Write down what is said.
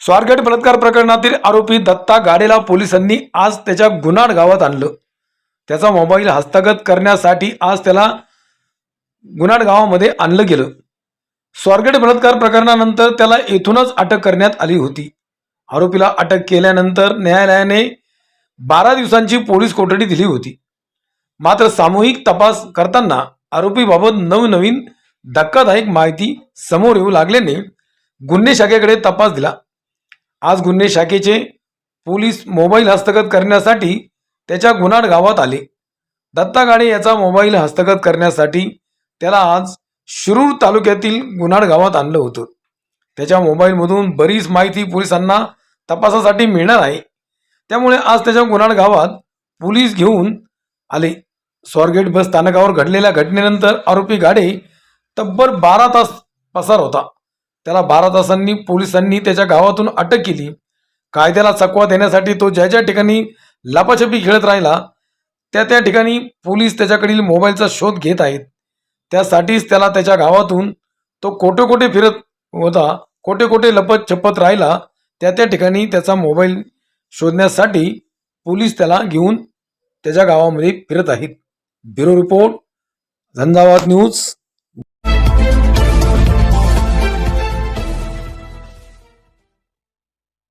स्वारगेट बलात्कार प्रकरणातील आरोपी दत्ता गाडेला पोलिसांनी आज त्याच्या गुनाड गावात आणलं. त्याचा मोबाईल हस्तगत करण्यासाठी आज त्याला गुनाड गावामध्ये आणलं गेलं. स्वारगेट बलात्कार प्रकरणानंतर त्याला येथूनच अटक करण्यात आली होती. आरोपीला अटक केल्यानंतर न्यायालयाने बारा दिवसांची पोलीस कोठडी दिली होती. मात्र सामूहिक तपास करताना आरोपीबाबत नवनवीन धक्कादायक माहिती समोर येऊ लागल्याने गुन्हे शाखेकडे तपास दिला. आज गुन्हे शाखेचे पोलीस मोबाईल हस्तगत करण्यासाठी त्याच्या गुन्हाड गावात आले. दत्ता गाडे याचा मोबाईल हस्तगत करण्यासाठी त्याला आज शिरूर तालुक्यातील गुन्हाड गावात आणलं होतं. त्याच्या मोबाईलमधून बरीच माहिती पोलिसांना तपासासाठी मिळणार आहे. त्यामुळे आज त्याच्या गुन्हाड गावात पोलीस घेऊन आले. स्वारगेट बस स्थानकावर घडलेल्या घटनेनंतर आरोपी गाडे तब्बल बारा तास पसार होता. त्याला बारा तासांनी पोलिसांनी त्याच्या गावातून अटक केली. कायद्याला चकवा देण्यासाठी तो ज्या ज्या ठिकाणी लपाछपी खेळत राहिला त्या त्या ठिकाणी पोलीस त्याच्याकडील मोबाईलचा शोध घेत आहेत. त्यासाठीच त्याला त्याच्या गावातून तो कोठे कोठे फिरत होता कोठे कोठे लपत छपत राहिला. त्या त्या ठिकाणी त्याचा मोबाईल शोधण्यासाठी पोलीस त्याला घेऊन त्याच्या गावामध्ये फिरत आहेत. Bureau report Zanzavat news.